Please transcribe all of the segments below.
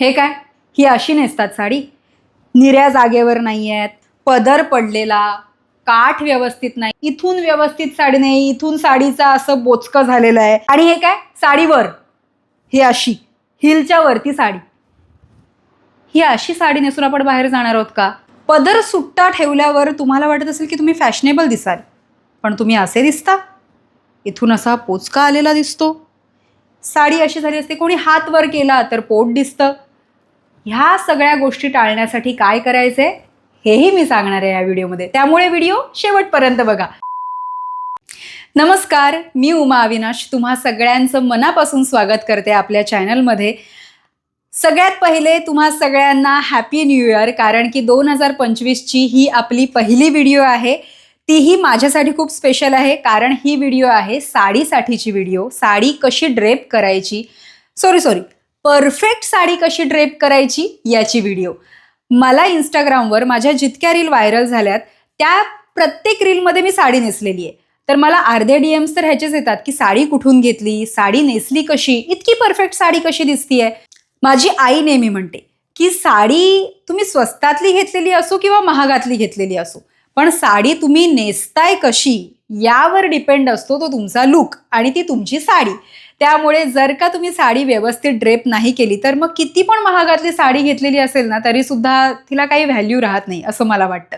हे काय? ही अशी नेसतात साडी. निऱ्या जागेवर नाही आहेत पदर पडलेला काठ व्यवस्थित नाही. इथून व्यवस्थित साडी नाही इथून साडीचा असं बोचकं झालेलं आहे. आणि हे काय? साडीवर. ही अशी. हिलच्या वरती साडी. ही अशी साडी नेसून आपण बाहेर जाणार आहोत का? पदर सुट्टा ठेवल्यावर तुम्हाला वाटत असेल की तुम्ही फॅशनेबल दिसाल. पण तुम्ही असे दिसता. इथून असा पोचका आलेला दिसतो. साडी अशी झाली असते कोणी हात वर केला तर पोट दिसतं. ह्या सगळ्या गोष्टी टाळण्यासाठी काय करायचंय हेही मी सांगणार आहे या व्हिडिओमध्ये. त्यामुळे व्हिडिओ शेवटपर्यंत बघा. नमस्कार मी उमा अविनाश. तुम्हा सगळ्यांचं मनापासून स्वागत करते आपल्या चॅनलमध्ये. सगळ्यात पहिले तुम्हा सगळ्यांना हॅपी न्यू इयर कारण की दोन हजार पंचवीसची ही आपली पहिली व्हिडिओ आहे. तीही माझ्यासाठी खूप स्पेशल आहे कारण ही व्हिडिओ आहे साडीसाठीची व्हिडिओ. साडी कशी ड्रेप करायची? सॉरी सॉरी परफेक्ट साडी कशी ड्रेप करायची याची व्हिडिओ मला इंस्टाग्रामवर माझ्या जितक्या रील व्हायरल झाल्यात त्या प्रत्येक रीलमध्ये मी साडी नेसलेली आहे. तर मला अर्धे डी एम्स तर ह्याचेच येतात की साडी कुठून घेतली साडी नेसली कशी इतकी परफेक्ट साडी कशी दिसतीये. माझी आई नेहमी म्हणते की साडी तुम्ही स्वस्तातली घेतलेली असो किंवा महागातली घेतलेली असो पण साडी तुम्ही नेसताय कशी यावर डिपेंड असतो तो तुमचा लुक आणि ती तुमची साडी. त्यामुळे जर का तुम्ही साडी व्यवस्थित ड्रेप नाही केली तर मग किती पण महागातली साडी घेतलेली असेल ना तरी सुद्धा तिला काही व्हॅल्यू राहत नाही असं मला वाटतं.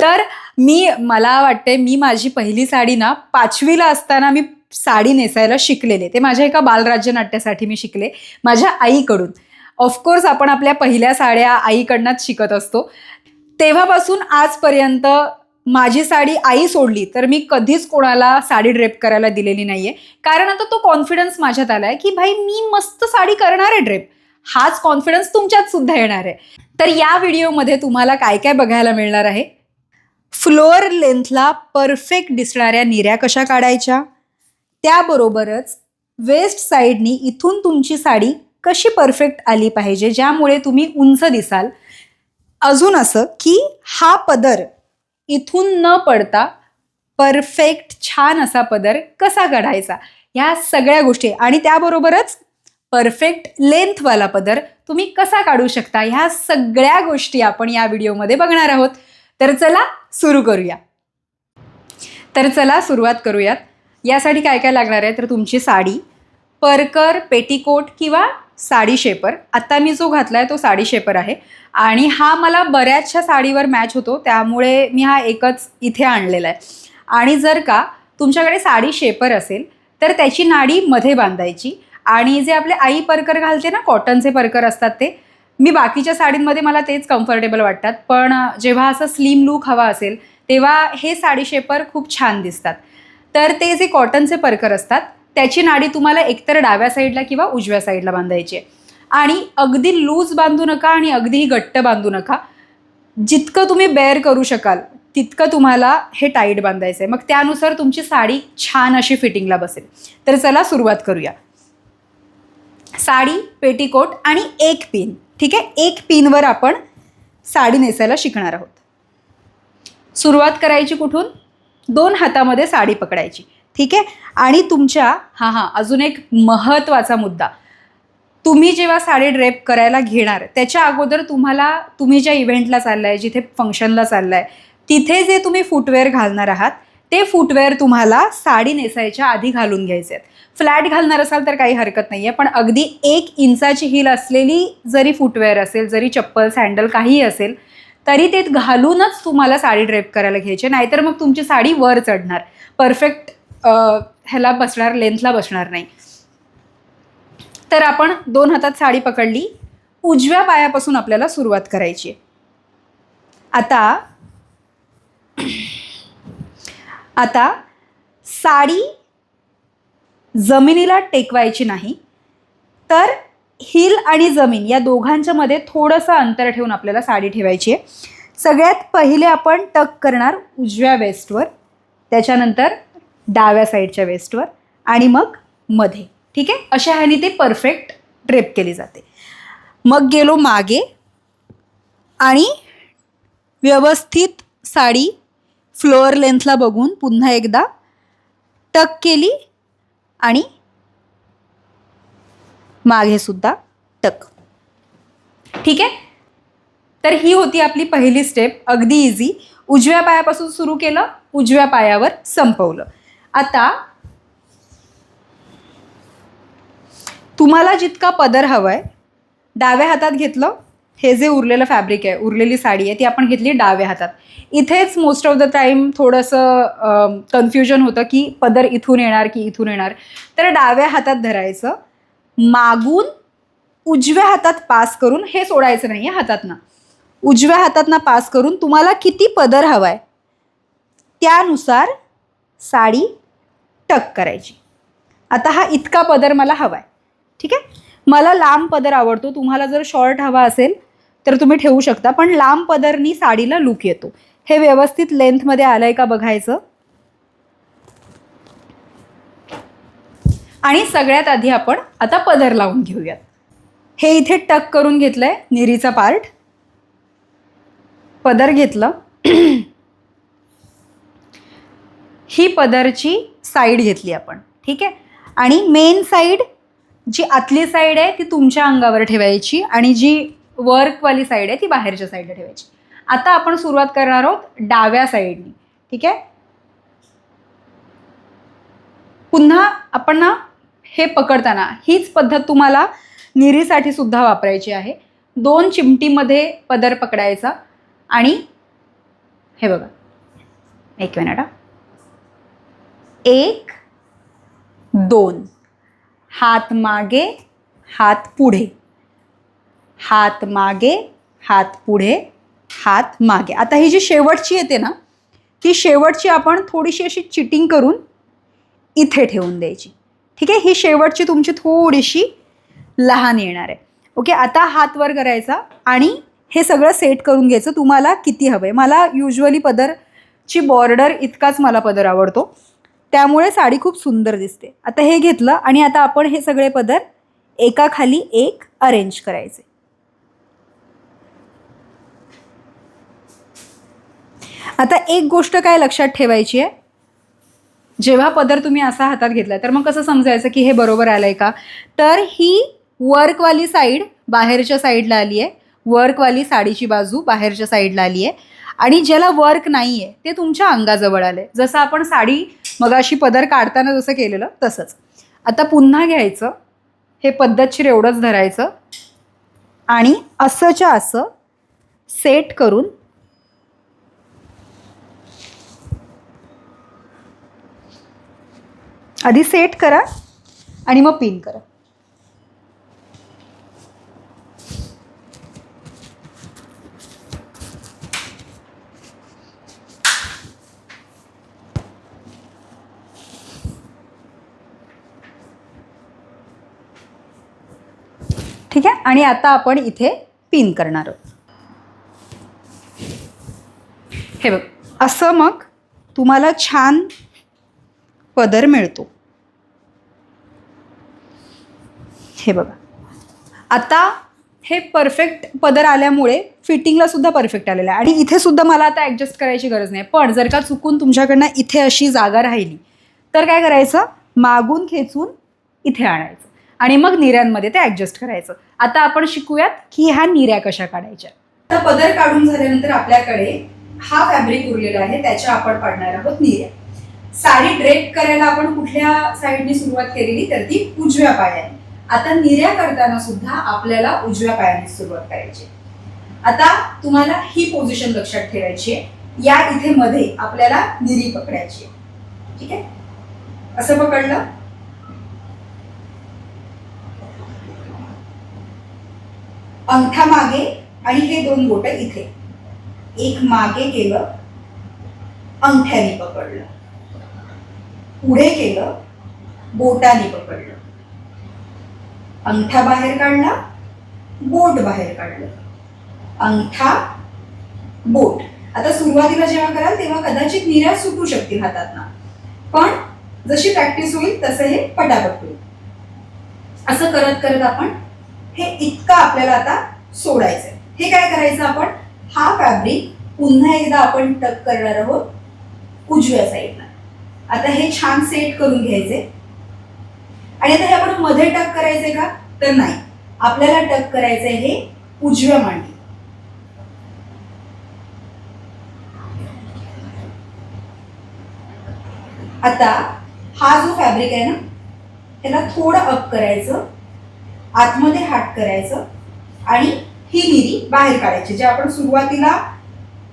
तर मी मला वाटते मी माझी पहिली साडी ना पाचवीला असताना मी साडी नेसायला शिकलेले. ते माझ्या एका बालराज्य नाट्यासाठी मी शिकले माझ्या आईकडून. ऑफकोर्स आपण आपल्या पहिल्या साड्या आईकडनंच शिकत असतो. तेव्हापासून आजपर्यंत माझी साडी आई सोडली तर मी कधीच कोणाला साडी ड्रेप करायला दिलेली नाहीये. कारण आता तो कॉन्फिडन्स माझ्यात आलाय की भाई मी मस्त साडी करणार आहे ड्रेप हाच कॉन्फिडन्स तुमच्यात सुद्धा येणार आहे. तर या व्हिडिओमध्ये तुम्हाला काय काय बघायला मिळणार आहे? फ्लोअर लेंथला परफेक्ट दिसणाऱ्या निऱ्या कशा काढायच्या? त्याबरोबरच वेस्ट साईडनी इथून तुमची साडी कशी परफेक्ट आली पाहिजे ज्यामुळे तुम्ही उंच दिसाल? अजून असं की हा पदर इथून न पडता परफेक्ट छान असा पदर कसा काढायचा? ह्या सगळ्या गोष्टी. आणि त्याबरोबरच परफेक्ट लेंथवाला पदर तुम्ही कसा काढू शकता? ह्या सगळ्या गोष्टी आपण या व्हिडिओमध्ये बघणार आहोत. तर चला सुरू करूया. तर चला सुरुवात करूयात. यासाठी काय काय लागणार आहे? तर तुमची साडी परकर पेटीकोट किंवा साडी शेपर आत्ता मी जो घातला आहे तो साडी शेपर आहे. आणि हा मला बऱ्याचशा साडीवर मॅच होतो. त्यामुळे मी हा एकच इथे आणलेला आहे. आणि जर का तुमच्याकडे साडी शेपर असेल तर त्याची नाडी मध्ये बांधायची. आणि जे आपले आई परकर घालते ना कॉटनचे परकर असतात ते मी बाकीच्या साडींमध्ये मला तेच कम्फर्टेबल वाटतात. पण जेव्हा असं स्लिम लूक हवा असेल तेव्हा हे साडी शेपर खूप छान दिसतात. तर ते जे कॉटनचे परकर असतात त्याची नाडी तुम्हाला एकतर डाव्या साईडला किंवा उजव्या साईडला बांधायची आहे. आणि अगदी लूज बांधू नका आणि अगदी घट्ट बांधू नका. जितकं तुम्ही बेअर करू शकाल तितकं तुम्हाला हे टाईट बांधायचं आहे मग त्यानुसार तुमची साडी छान अशी फिटिंगला बसेल. तर चला सुरुवात करूया. साडी पेटीकोट आणि एक पिन ठीक आहे? एक पिनवर आपण साडी नेसायला शिकणार आहोत. सुरुवात करायची कुठून? दोन हातामध्ये साडी पकडायची. ठीक आहे? आणि तुमच्या हां हां अजून एक महत्त्वाचा मुद्दा. तुम्ही जेव्हा साडी ड्रेप करायला घेणार त्याच्या अगोदर तुम्हाला तुम्ही ज्या इव्हेंटला चाललाय आहे जिथे फंक्शनला चाललाय आहे तिथे जे तुम्ही फुटवेअर घालणार आहात ते फुटवेअर तुम्हाला साडी नेसायच्या आधी घालून घ्यायचे आहेत. फ्लॅट घालणार असाल तर काही हरकत नाही आहे पण अगदी एक इंचाची हिल असलेली जरी फुटवेअर असेल जरी चप्पल सँडल काहीही असेल तरी ते घालूनच तुम्हाला साडी ड्रेप करायला घ्यायची नाहीतर मग तुमची साडी वर चढणार. परफेक्ट ह्याला बसणार लेंथला बसणार नाही. तर आपण दोन हातात साडी पकडली उजव्या पायापासून आपल्याला सुरुवात करायची आता आता साडी जमिनीला टेकवायची नाही तर हिल आणि जमीन या दोघांच्या मध्ये थोडंसं अंतर ठेवून आपल्याला साडी ठेवायची आहे. सगळ्यात पहिले आपण टक करणार उजव्या वेस्टवर त्याच्यानंतर डाव्या साईडच्या वेस्टवर आणि मग मध्ये. ठीक आहे? अशा ह्याने ते परफेक्ट ड्रेप केली जाते. मग गेलो मागे आणि व्यवस्थित साडी फ्लोअर लेंथला बघून पुन्हा एकदा टक केली आणि मागे सुद्धा टक ठीक आहे? तर ही होती आपली पहिली स्टेप अगदी इझी उजव्या पायापासून सुरू केलं उजव्या पायावर संपवलं. आता तुम्हाला जितका पदर हवाय डाव्या हातात घेतलं हे जे उरलेलं फॅब्रिक आहे उरलेली साडी आहे ती आपण घेतली डाव्या हातात. इथेच मोस्ट ऑफ द टाईम थोडंसं कन्फ्युजन होतं की पदर इथून येणार की इथून येणार. तर डाव्या हातात धरायचं मागून उजव्या हातात पास करून हे सोडायचं नाही आहे हातातनं. उजव्या हातातनं पास करून तुम्हाला किती पदर हवाय त्यानुसार साडी टक करायची. आता हा इतका पदर मला हवा आहे ठीक आहे? मला लांब पदर आवडतो. तुम्हाला जर शॉर्ट हवा असेल तर तुम्ही ठेवू शकता. पण लांब पदरनी साडीला लुक येतो. हे व्यवस्थित लेंथमध्ये आलंय का बघायचं? आणि सगळ्यात आधी आपण आता पदर लावून घेऊयात. हे इथे टक करून घेतलंय निरीचा पार्ट पदर घेतलं. ही पदरची साईड घेतली आपण. ठीक आहे? आणि मेन साईड जी आतली साईड आहे ती तुमच्या अंगावर ठेवायची आणि जी वर्कवाली साईड आहे ती बाहेरच्या साईडला ठेवायची. आता आपण सुरुवात करणार आहोत डाव्या साईडनी ठीक आहे? पुन्हा आपण ना हे पकडताना हीच पद्धत तुम्हाला निरीसाठी सुद्धा वापरायची आहे. दोन चिमटीमध्ये पदर पकडायचा आणि हे बघा. एक मिनिट हा. एक दोन. हात मागे हात पुढे. हात मागे हात पुढे हात मागे. आता ही जी शेवटची येते ना ती शेवटची आपण थोडीशी अशी चिटिंग करून इथे ठेवून द्यायची. ठीक आहे? ही शेवटची तुमची थोडीशी लहान येणार आहे. ओके? आता हात वर करायचा आणि हे सगळं सेट करून घ्यायचं. तुम्हाला किती हवं आहे मला युजली पदरची बॉर्डर इतकाच मला पदर आवडतो. त्यामुळे साडी खूप सुंदर दिसते. आता हे घेतलं आणि आता आपण हे सगळे पदर एकाखाली एक अरेंज करायचे. आता एक गोष्ट काय लक्षात ठेवायची आहे? जेव्हा पदर तुम्ही असा हातात घेतला तर मग कसं समजायचं की हे बरोबर आलंय का? तर ही वर्कवाली साईड बाहेरच्या साईडला आली आहे. वर्कवाली साडीची बाजू बाहेरच्या साईडला आली आहे. आणि ज्याला वर्क नाही आहे ते तुमच्या अंगाजवळ आले जसं आपण साडी मगाशी पदर काढताना जसं केलेलं तसंच. आता पुन्हा घ्यायचं हे पद्धतशीर एवढंच धरायचं. आणि असंच्या असं सेट करून आधी सेट करा आणि मग पिन करा. ठीक आहे? आणि आता आपण इथे पिन करणार आहोत. हे बघ असं मग तुम्हाला छान पदर मिळतो. हे बघा. आता हे परफेक्ट पदर आल्यामुळे फिटिंगला सुद्धा परफेक्ट आलेलं आहे. आणि इथे सुद्धा मला आता ॲडजस्ट करायची गरज नाही. पण जर का चुकून तुमच्याकडनं इथे अशी जागा राहिली तर काय करायचं? मागून खेचून इथे आणायचं. आणि मग निऱ्यांमध्ये ते ॲडजस्ट करायचं. आता आपण शिकूयात की ह्या निऱ्या कशा काढायच्या. आता पदर काढून झाल्यानंतर आपल्याकडे हा फॅब्रिक उरलेला आहे त्याच्या आपण पाडणार आहोत निऱ्या. साडी ड्रेप करायला आपण कुठल्या साईडने सुरुवात केलेली? तर ती उजव्या पायाने. आता निर्या करताना सुद्धा आपल्याला उजव्या पायाने सुरुवात करायची आता तुम्हाला ही पोझिशन लक्षात ठेवायची आहे. या इथे मध्ये आपल्याला निरी पकडायची ठीक आहे? असं पकडलं? अंगठा मागे आणि हे दोन बोट इथे. एक मागे केलं अंगठ्याने पकडलं. पुढे केलं बोटाने पकडलं. अंगठा बाहेर काढला बोट बाहेर काढलं. अंगठा बोट. आता सुरुवातीला जेव्हा कराल तेव्हा कदाचित निर्या सुटू शकतील हातातना. पण जशी प्रॅक्टिस होईल तसं हे पटापट होईल. असं करत करत आपण हे इतकं आपल्याला आता सोडायचंय. हे काय करायचं आपण? हा फॅब्रिक पुन्हा एकदा आपण टक करणार आहोत उजव्या साईडला आता हे छान सेट करून घ्यायचे आणि आता हे आपण मध्ये टक करायचे का? तर नाही. आपल्याला टक करायचंय हे उजव्या मांडी आता हा जो फॅब्रिक आहे ना त्याला थोडं अप करायचं. आतमध्ये हात करायचं आणि ही निरी बाहेर काढायची. जे आपण सुरुवातीला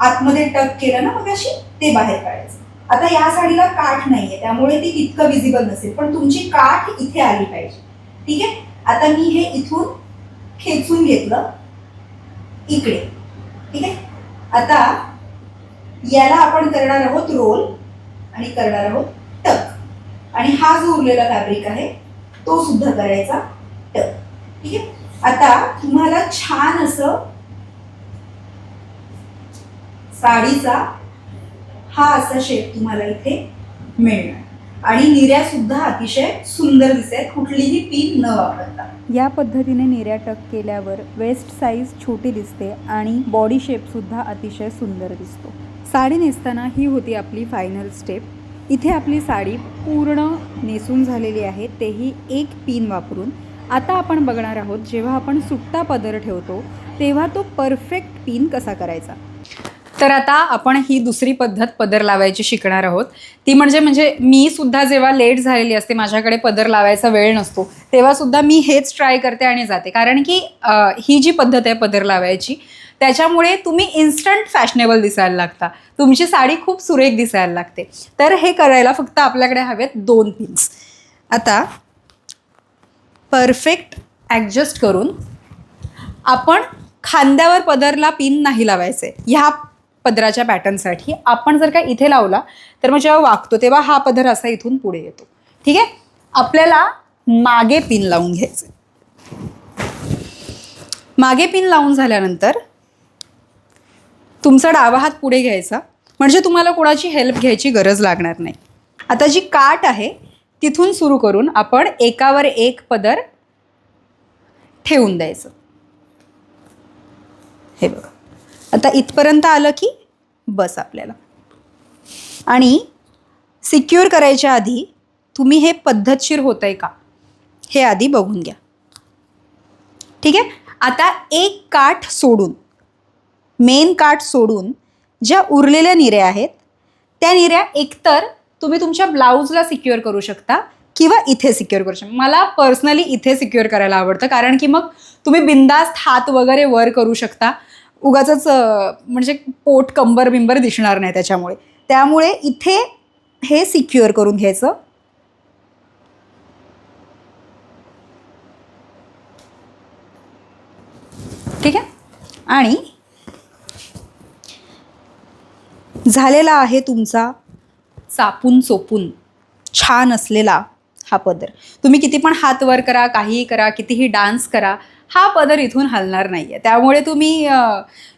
आतमध्ये टक केलं ना मग अशी ते बाहेर काढायचं. आता या साडीला काठ नाहीये त्यामुळे ती तितकं विजिबल नसेल. पण तुमची काठ इथे आली पाहिजे. ठीक आहे? आता मी हे इथून खेचून घेतलं. इकडे. ठीक आहे? आता याला आपण करणार आहोत रोल आणि करणार आहोत टक आणि हा जो उरलेला फॅब्रिक आहे तो सुद्धा करायचा. ठीक आहे? आता तुम्हाला छान असं साडीचा हा असा शेप तुम्हाला इथे मिळणार. आणि निर्या सुद्धा अतिशय सुंदर दिसेल कुठलीही पिन न वापरता. या पद्धतीने निर्या टक केल्यावर वेस्ट साईज छोटी दिसते आणि बॉडी शेपसुद्धा अतिशय सुंदर दिसतो. साडी नेसताना ही होती आपली फायनल स्टेप इथे आपली साडी पूर्ण नेसून झालेली आहे तेही एक पिन वापरून. आता आपण बघणार आहोत जेव्हा आपण सुट्टा पदर ठेवतो तेव्हा तो परफेक्ट पिन कसा करायचा? तर आता आपण ही दुसरी पद्धत पदर लावायची शिकणार आहोत. ती म्हणजे म्हणजे मी सुद्धा जेव्हा लेट झालेली असते माझ्याकडे पदर लावायचा वेळ नसतो तेव्हा सुद्धा मी हेच ट्राय करते आणि जाते. कारण की ही जी पद्धत आहे पदर लावायची त्याच्यामुळे तुम्ही इन्स्टंट फॅशनेबल दिसायला लागता. तुमची साडी खूप सुरेख दिसायला लागते. तर हे करायला फक्त आपल्याकडे हवेत दोन पिन्स आता परफेक्ट ॲडजस्ट करून आपण खांद्यावर पदरला पिन नाही लावायचे. ह्या पदराच्या पॅटर्नसाठी आपण जर का इथे लावला तर मग जेव्हा वागतो तेव्हा हा पदर असा इथून पुढे येतो. ठीक आहे? आपल्याला मागे पिन लावून घ्यायचे. मागे पिन लावून झाल्यानंतर तुमचा डावा हात पुढे घ्यायचा. म्हणजे तुम्हाला कोणाची हेल्प घ्यायची गरज लागणार नाही. आता जी काट आहे तिथून सुरू करून आपण एकावर एक पदर ठेवून द्यायचं. हे बघा. आता इथपर्यंत आलं की बस आपल्याला. आणि सिक्युअर करायच्या आधी तुम्ही हे पद्धतशीर होतं आहे का? हे आधी बघून घ्या. ठीक आहे? आता एक काठ सोडून मेन काठ सोडून ज्या उरलेल्या निऱ्या आहेत त्या निऱ्या एकतर तुम्ही तुमच्या ब्लाऊजला सिक्युअर करू शकता किंवा इथे सिक्युअर करू शकता. मला पर्सनली इथे सिक्युअर करायला आवडतं कारण की मग तुम्ही बिंदास्त हात वगैरे वर करू शकता. उगाच म्हणजे पोट कंबर बिंबर दिसणार नाही त्याच्यामुळे. त्यामुळे इथे हे सिक्युअर करून घ्यायचं. ठीक आहे? आणि झालेला आहे तुमचा चापून चोपून छान असलेला हा पदर. तुम्ही किती पण हात वर करा काहीही करा कितीही डान्स करा हा पदर इथून हलणार नाही आहे त्यामुळे तुम्ही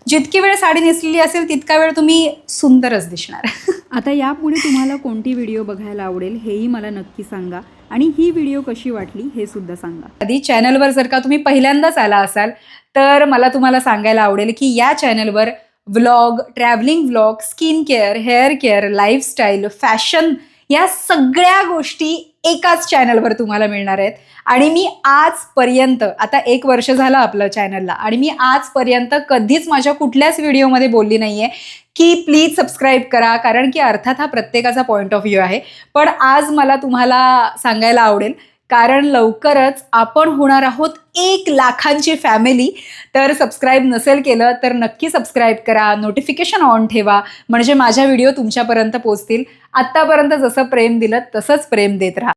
जितकी वेळ साडी नेसलेली असेल तितका वेळ तुम्ही सुंदरच दिसणार. आता यापुढे तुम्हाला कोणती व्हिडिओ बघायला आवडेल हेही मला नक्की सांगा. आणि ही व्हिडिओ कशी वाटली हे सुद्धा सांगा. आधी चॅनलवर जर का तुम्ही पहिल्यांदाच आला असाल तर मला तुम्हाला सांगायला आवडेल की या चॅनलवर vlog travelling vlog skin care hair care lifestyle fashion या सगळ्या गोष्टी एकाच चॅनलवर तुम्हाला मिळणार आहेत. आणि मी आजपर्यंत आता एक वर्ष झालं आपलं चॅनलला आणि मी आजपर्यंत कधीच माझ्या कुठल्याच व्हिडिओमध्ये बोलली नाही आहे की प्लीज सबस्क्राईब करा कारण की अर्थात हा प्रत्येकाचा पॉईंट ऑफ व्ह्यू आहे. पण आज मला तुम्हाला सांगायला आवडेल कारण लवकरच आपण होणार आहोत एक लाखांची फॅमिली तर सबस्क्राईब नसेल केलं तर नक्की सबस्क्राईब करा नोटिफिकेशन ऑन ठेवा. म्हणजे माझ्या व्हिडिओ तुमच्यापर्यंत पोचतील आत्तापर्यंत जसं प्रेम दिलं तसंच प्रेम देत राहा.